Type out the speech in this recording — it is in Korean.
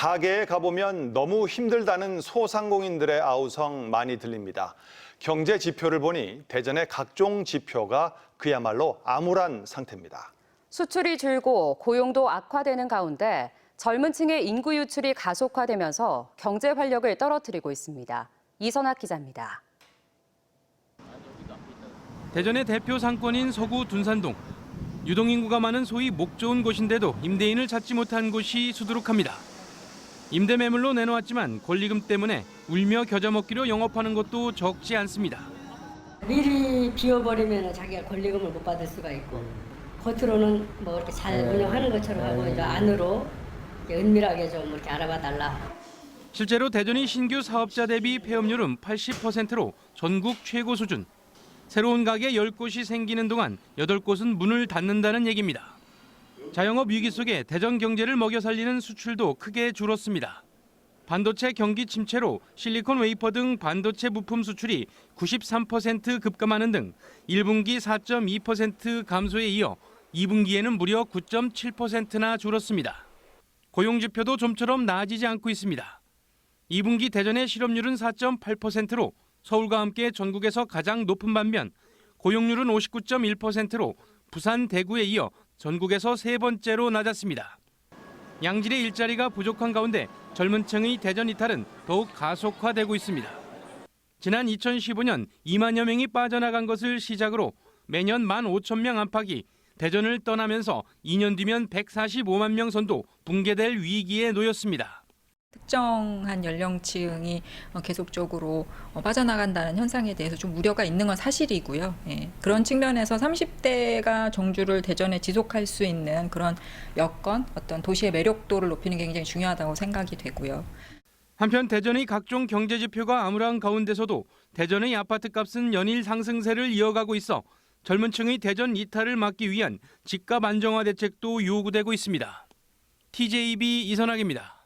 가게에 가보면 너무 힘들다는 소상공인들의 아우성 많이 들립니다. 경제 지표를 보니 대전의 각종 지표가 그야말로 암울한 상태입니다. 수출이 줄고 고용도 악화되는 가운데 젊은 층의 인구 유출이 가속화되면서 경제 활력을 떨어뜨리고 있습니다. 이선학 기자입니다. 대전의 대표 상권인 서구 둔산동. 유동인구가 많은 소위 목 좋은 곳인데도 임대인을 찾지 못한 곳이 수두룩합니다. 임대 매물로 내놓았지만 권리금 때문에 울며 겨자 먹기로 영업하는 것도 적지 않습니다. 미리 비워버리면 자기가 권리금을 못 받을 수가 있고 겉으로는 뭐 이렇게 잘 운영하는 것처럼 하고 이제 안으로 이렇게 은밀하게 좀 이렇게 알아봐 달라. 실제로 대전이 신규 사업자 대비 폐업률은 80%로 전국 최고 수준. 새로운 가게 10곳이 생기는 동안 8곳은 문을 닫는다는 얘기입니다. 자영업 위기 속에 대전 경제를 먹여 살리는 수출도 크게 줄었습니다. 반도체 경기 침체로 실리콘 웨이퍼 등 반도체 부품 수출이 93% 급감하는 등 1분기 4.2% 감소에 이어 2분기에는 무려 9.7%나 줄었습니다. 고용 지표도 좀처럼 나아지지 않고 있습니다. 2분기 대전의 실업률은 4.8%로 서울과 함께 전국에서 가장 높은 반면 고용률은 59.1%로 부산, 대구에 이어 전국에서 세 번째로 낮았습니다. 양질의 일자리가 부족한 가운데 젊은 층의 대전 이탈은 더욱 가속화되고 있습니다. 지난 2015년 2만여 명이 빠져나간 것을 시작으로 매년 1만 5천 명 안팎이 대전을 떠나면서 2년 뒤면 145만 명 선도 붕괴될 위기에 놓였습니다. 특정한 연령층이 어, 계속적으로 어, 빠져나간다는 현상에 대해서 좀 우려가 있는 건 사실이고요. 예. 그런 측면에서 30대가 정주를 대전에 지속할 수 있는 그런 여건, 어떤 도시의 매력도를 높이는 게 굉장히 중요하다고 생각이 되고요. 한편 대전의 각종 경제 지표가 암울한 가운데서도 대전의 아파트 값은 연일 상승세를 이어가고 있어 젊은 층의 대전 이탈을 막기 위한 집값 안정화 대책도 요구되고 있습니다. TJB 이선학입니다.